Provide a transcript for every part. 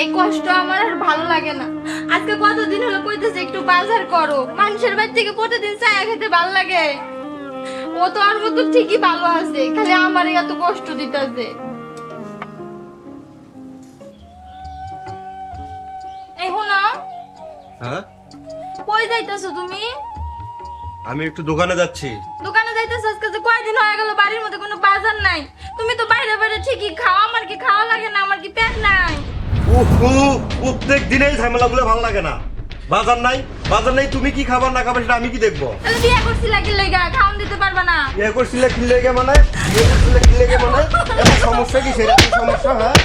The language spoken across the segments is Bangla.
এই কষ্ট আমার আর ভালো লাগে না। আজকে কতদিন হলো কইতেছে একটু বাজার করো। মানুষের বাড়ি থেকে প্রতিদিন চায়া খেতে ভালো লাগে। ও তো আর মতো ঠিকই ভালো আছে খালি আমার এত কষ্ট দিতেছে। এই হ্যাঁ? কই যাইতেছো তুমি? আমি একটু দোকানে যাচ্ছি। দোকানে যাইতেছো আজকে যে কয়দিন হয়ে গেল বাড়ির মধ্যে কোনো বাজার নাই। তুমি তো বাইরে বাইরে ঠিকই খাও আমার কি খাওয়া লাগে না আমার কি পেট নাই। প্রত্যেক দিনেই ঝামেলাগুলো ভালো লাগে না। বাজার নাই বাজার নাই তুমি কি খাবার না খাবার সেটা আমি কি দেখব? তাহলে বিয়ে করছি লাগি লেগা? খাওন দিতে পারবা না। বিয়ে করছিলে কি লেগে মানে? বিয়ে করছিলে কি লেগে মানে? সমস্যা কি? সেটা কি সমস্যা হ্যাঁ?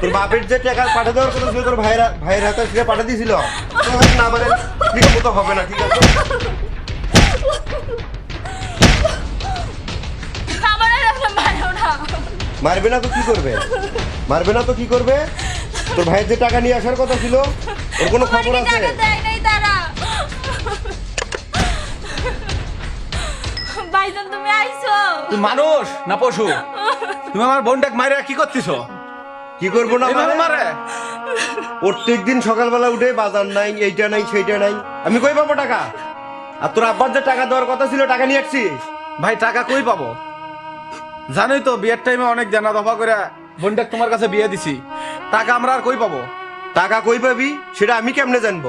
তোর বাপের যে টাকা পাঠিয়ে দেওয়ার কথা ছিল তোর ভাইরা ভাইয়ের হাতে সেটা পাঠিয়ে দিয়েছিল না মানে ঠিক মতো হবে না ঠিক আছে? মারবে না তো কি করবে? মারবে না তো কি করবে? তোর ভাইয়ের যে টাকা নিয়ে আসার কথা ছিল ওর কোনো খবর আছে? ভাইজান তুমি আইছো মানুষ না পশু? তুমি আমার বোনটাকে মারে কি করতেছো? কি করব না মানে? মারে? প্রত্যেক দিন সকালবেলা উঠে বাজার নাই এইটা নাই সেইটা নাই। আমি কই পাবো টাকা? আর তোর আব্বার যে টাকা দেওয়ার কথা ছিল টাকা নিয়ে আসছিস? ভাই টাকা কই পাবো? জানোই তো বিয়ের টাইমে অনেক জানা দফা করে বোনটাকে তোমার কাছে বিয়ে দিছি। টাকা আমরা আর কই পাবো? টাকা কই পাবি? সেটা আমি কেমনে জানব?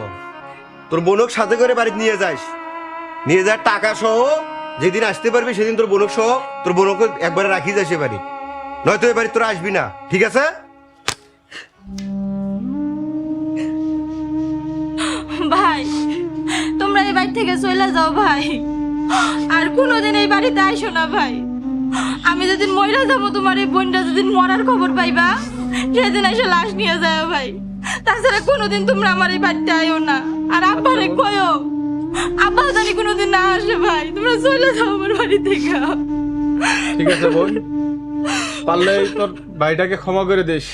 তোর বোনক সাথে করে বাড়িতে নিয়ে যাস। নিয়ে যা টাকা সহ, যেদিন আসতে পারবি সেদিন তোর বোনক সহ তোর বোনকে একবারে রাখি যাস এ বাড়ি। নয়তো এ বাড়ি তোরা আসবি না, ঠিক আছে? ভাই, তোমরা এই বাড়ি থেকে চলে যাও ভাই। আর কোনোদিন এই বাড়িতে আইসো না ভাই। আমি যেদিন মহিলা যাব তোমার এই বোনটা যেদিন মরার খবর পাইবা সেদিন এসে লাশ নিয়ে যাও ভাই। তাছাড়া কোনোদিন তোমরা আমার এই বাড়িতে আইও না। আর আব্বারে কয়ও আব্বা জানি কোনোদিন না আসে ভাই। তোমরা চলে যাও আমার বাড়ি থেকে। ঠিক আছে বোন পারলে তোর ভাইটাকে ক্ষমা করে দিস।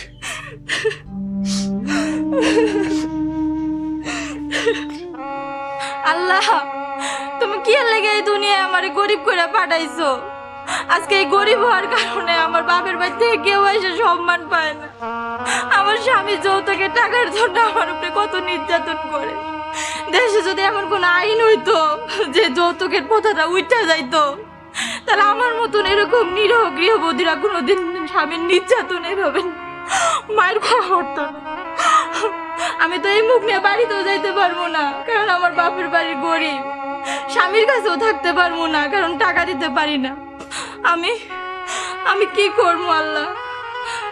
আল্লাহ তুমি কি লেগে এই দুনিয়ায় আমার গরিব করে পাঠাইছো? আজকে এই গরিব হওয়ার কারণে আমার বাপের বাড়ি থেকে কেউ এসে সম্মান পায় না। আমার স্বামী যৌতুকে, টাকার জন্য আমার উপরে কত নির্যাতন করে। দেশে যদি এমন কোনো আইন হইতো যে যৌতুকের প্রথাটা উঠা যাইতো, তাহলে আমার মতন এরকম নিরহ গৃহবধূরা কোনোদিন স্বামীর নির্যাতন এভাবে মায়ের খাওয়া হতো আমি তো এই মুখ নিয়ে বাড়িতেও যাইতে পারব না, কারণ আমার বাপের বাড়ি গরিব। স্বামীর কাছেও থাকতে পারব না, কারণ টাকা দিতে পারি না। আমি আমি কি করব আল্লাহ?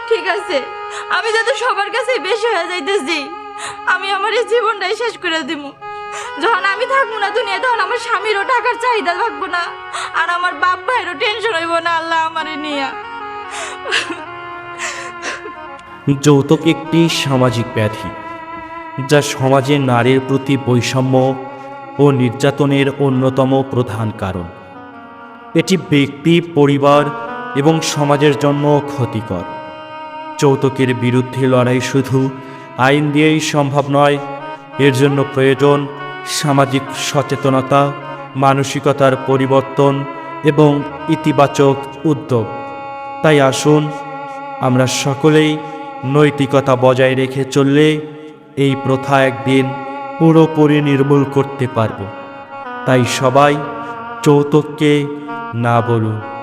ঠিক আছে, আমি যাতে সবার কাছে বেশি হয়ে যাইতেছি, আমি আমার এই জীবনটাই শেষ করে দিব। যখন আমি থাকব না দুনিয়া তখন আমার স্বামীরও টাকার চাহিদা থাকব না, আর আমার বাপ ভাইয়েরও টেনশন হইব না আল্লাহ আমারে নিয়ে। যৌতুক একটি সামাজিক ব্যাধি, যা সমাজে নারীর প্রতি বৈষম্য ও নির্যাতনের অন্যতম প্রধান কারণ। এটি ব্যক্তি, পরিবার এবং সমাজের জন্য ক্ষতিকর। যৌতুকের বিরুদ্ধে লড়াই শুধু আইন দিয়েই সম্ভব নয়, এর জন্য প্রয়োজন সামাজিক সচেতনতা, মানসিকতার পরিবর্তন এবং ইতিবাচক উদ্যোগ। তাই আসুন, আমরা সকলেই নৈতিকতা বজায় রেখে চললে এই প্রথা একদিন পুরোপুরি নির্মূল করতে পারব। তাই সবাই যৌতুককে না বলুন।